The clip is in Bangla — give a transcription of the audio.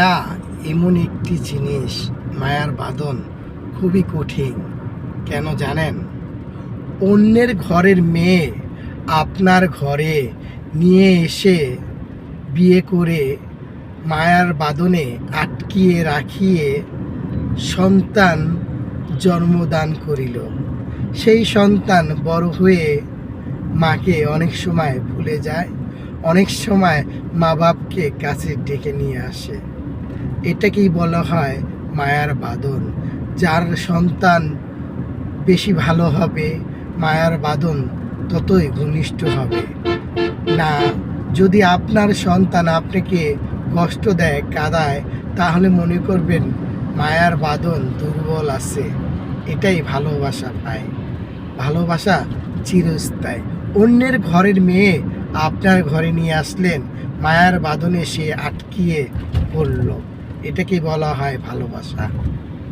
মায়া এমন একটি জিনিস, মায়ার বাঁধন খুবই কঠিন। কেন জানেন? অন্যের ঘরের মেয়ে আপনার ঘরে নিয়ে এসে বিয়ে করে মায়ার বাঁধনে আটকিয়ে রাখিয়ে সন্তান জন্মদান করিল। সেই সন্তান বড় হয়ে মাকে অনেক সময় ভুলে যায়, অনেক সময় মা বাপকে কাছে ডেকে নিয়ে আসে। এটাকেই বলা হয় মায়ার বাঁধন। যার সন্তান বেশি ভালো হবে, মায়ার বাঁধন ততই ঘনিষ্ঠ হবে। না, যদি আপনার সন্তান আপনাকে কষ্ট দেয়, কাদায়, তাহলে মনে করবেন মায়ার বাঁধন দুর্বল আছে। এটাই ভালোবাসা পায় ভালোবাসা চিরস্থায়ী। অন্যের ঘরের মেয়ে আপনার ঘরে নিয়ে আসলেন, মায়ার বাঁধনে সে আটকিয়ে পড়ল। এটাকে বলা হয় ভালোবাসা।